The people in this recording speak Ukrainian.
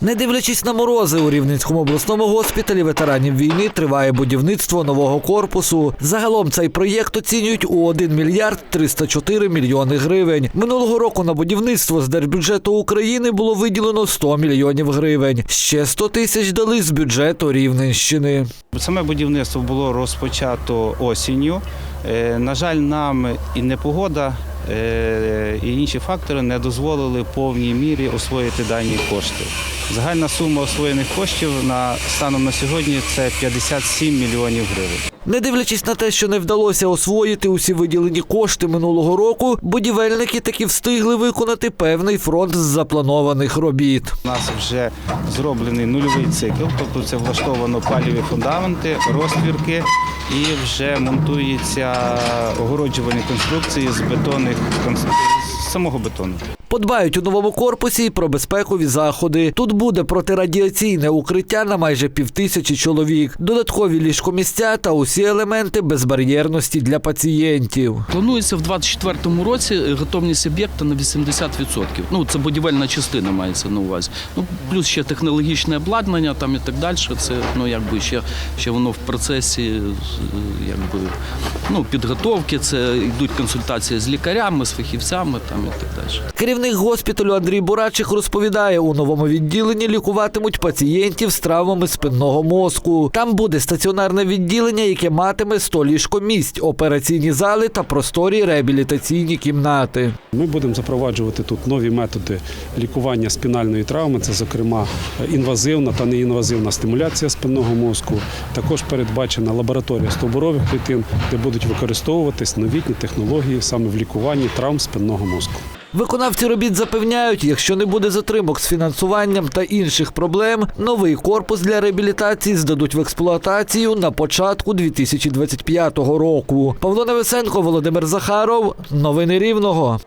Не дивлячись на морози, у Рівненському обласному госпіталі ветеранів війни триває будівництво нового корпусу. Загалом цей проєкт оцінюють у 1 мільярд 304 мільйони гривень. Минулого року на будівництво з держбюджету України було виділено 100 мільйонів гривень. Ще 100 тисяч дали з бюджету Рівненщини. Саме будівництво було розпочато осінню. Е, На жаль, нам і непогода, і інші фактори не дозволили повній мірі освоїти дані кошти. Загальна сума освоєних коштів на станом на сьогодні це 57 мільйонів гривень. Не дивлячись на те, що не вдалося освоїти усі виділені кошти минулого року, будівельники таки встигли виконати певний фронт з запланованих робіт. У нас вже зроблений нульовий цикл, тобто це влаштовано паліві фундаменти, розтвірки і вже монтуються огороджувальні конструкції з бетонних конс- з самого бетону. Подбають у новому корпусі і про безпекові заходи. Тут буде протирадіаційне укриття на майже півтисячі чоловік, додаткові ліжкомісця та усі елементи безбар'єрності для пацієнтів. Планується в 2024 році готовність об'єкта на 80%. Ну, це будівельна частина мається на увазі. Ну, плюс ще технологічне обладнання там і так далі. Це ну, якби ще, ще воно в процесі е, якби, ну, підготовки, це йдуть консультації з лікарями, з фахівцями там, і так далі. Керівник госпіталю Андрій Бурачих розповідає, у новому відділенні лікуватимуть пацієнтів з травмами спинного мозку. Там буде стаціонарне відділення, яке матиме 100 ліжкомісць, операційні зали та просторі реабілітаційні кімнати. Ми будемо запроваджувати тут нові методи лікування спінальної травми, це, зокрема, інвазивна та неінвазивна стимуляція спинного мозку. Також передбачена лабораторія стовбурових клітин, де будуть використовуватись новітні технології саме в лікуванні травм спинного мозку. Виконавці робіт запевняють, якщо не буде затримок з фінансуванням та інших проблем, новий корпус для реабілітації здадуть в експлуатацію на початку 2025 року. Павло Невесенко, Володимир Захаров. Новини Рівного.